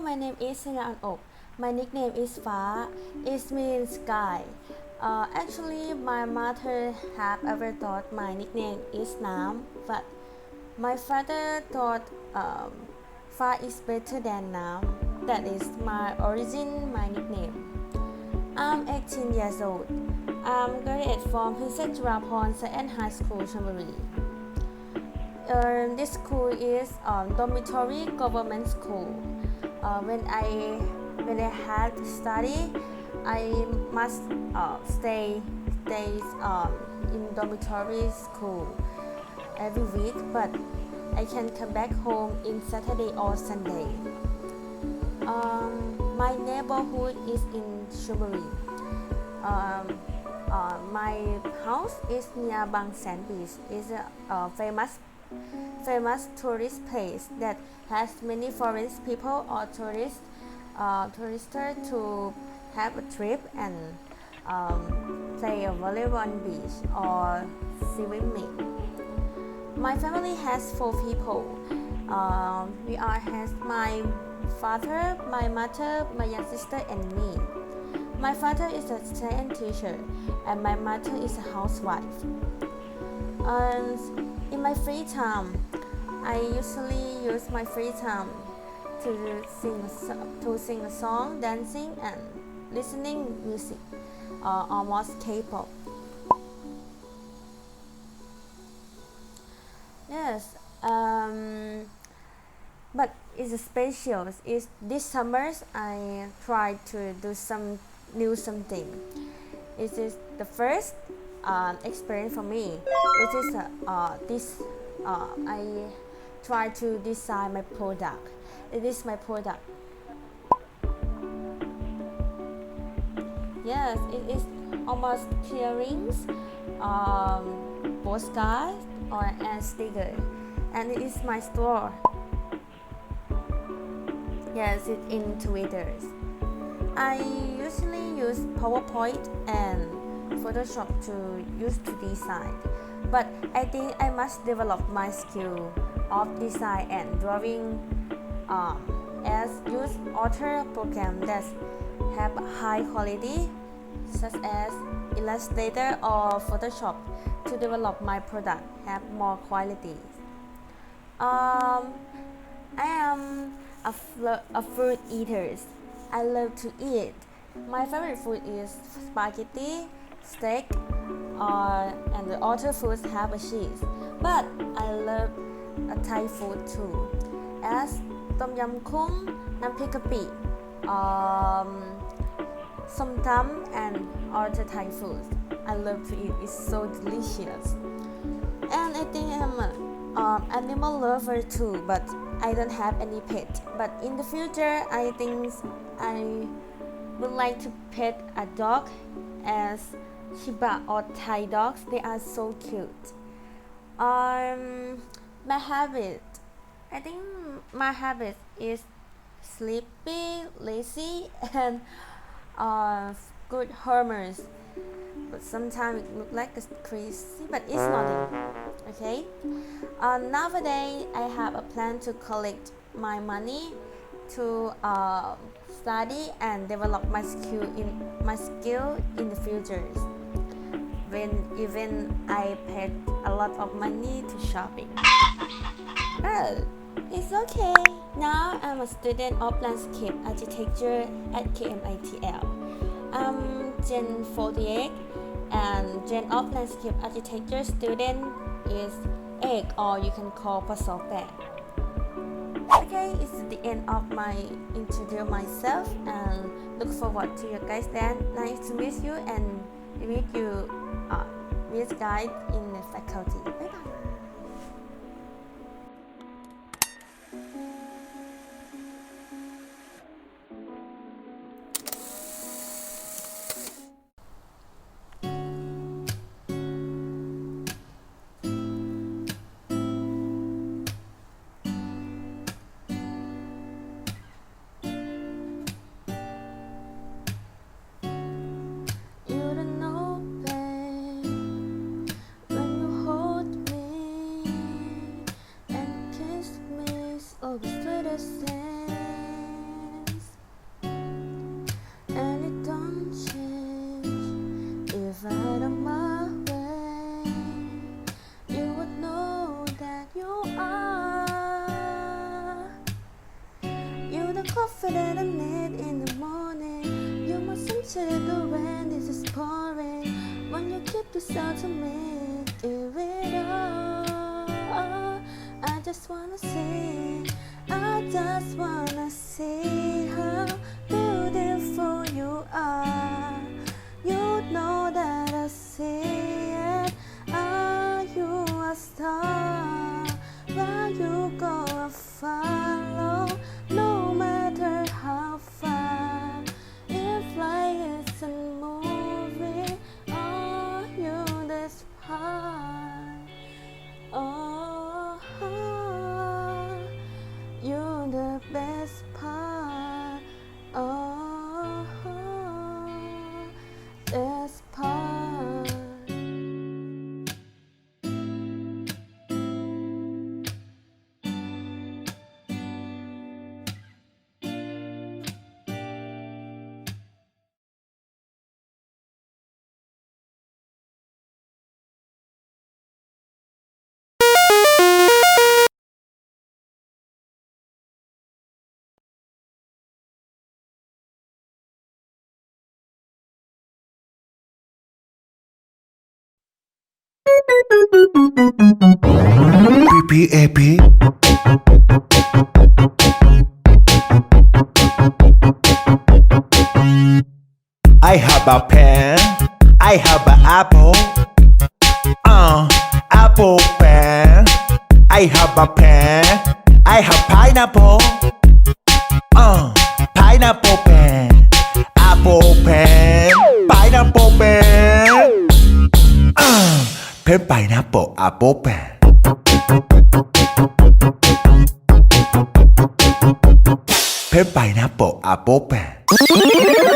my name is Sina An Ok. My nickname is Fa. It means sky. Uh, actually, my mother have ever thought my nickname is Nam, but my father thought um, Fa is better than Nam. That is my origin, my nickname. I'm 18 years old. I'm graduated from Princess Juraporn Science High School, Chonburi. Uh, this school is um, dormitory government school. Uh, when I when I had to study, I must uh, stay days um, in dormitory school every week, but I can come back home in Saturday or Sunday. Um, my neighborhood is in Chonburi. Um, uh, my house is near Bang San Beach. It's a, a famous famous tourist place that has many foreign people or tourists uh, tourists to have a trip and um, play a volleyball on beach or swimming. Me, my family has four people. Um, we are has my father, my mother, my young sister, and me. My father is a science teacher, and my mother is a housewife. And in my free time, I usually use my free time to sing a to sing a song, dancing, and listening music, uh, almost K-pop. Yes, um, but it's special. Is this summers I try to do some new something. It is the first um, experience for me. It is uh, uh, this uh, I try to design my product. It is my product. Yes, it is almost clearings, um, postcard or a sticker, and it is my store. Yes, it's in Twitter. I usually use PowerPoint and Photoshop to use to design, but I think I must develop my skill of design and drawing um, as use other program that have high quality, such as Illustrator or Photoshop, to develop my product have more quality. Um, I am a, fl- a fruit eater. I love to eat. My favorite food is spaghetti, steak, uh, and the other foods have a cheese. But I love Thai food too, as tom yum kung, nam prik kapi, um, som tam, and other Thai foods. I love to eat. It's so delicious. And I think I'm an um, animal lover too, but I don't have any pet. But in the future, I think I would like to pet a dog as Shiba or Thai dogs. They are so cute. Um, my habit. I think my habit is sleepy, lazy, and uh, good hormones. But sometimes it look like it's crazy, but it's not. Okay. Uh, nowadays, I have a plan to collect my money to uh, study and develop my skill in my skill in the future. Even even I paid a lot of money to shopping. Well, it's okay. Now I'm a student of landscape architecture at KMITL. I'm Gen 48 and Gen of landscape architecture student is egg or you can call Pasope. Okay, it's the end of my interview myself and look forward to your guys then. Nice to meet you and meet you uh, with guide in the faculty. Bye bye. It go when this is pouring? When you keep this out to me, give it all. I just wanna see, I just wanna see how best part. PPAP I have a pen. I have an apple. Uh apple pen. I have a pen. I have pineapple. Uh pineapple pen. Apple pen pineapple apple pear เพปไปนะโปะอาโปะแปะ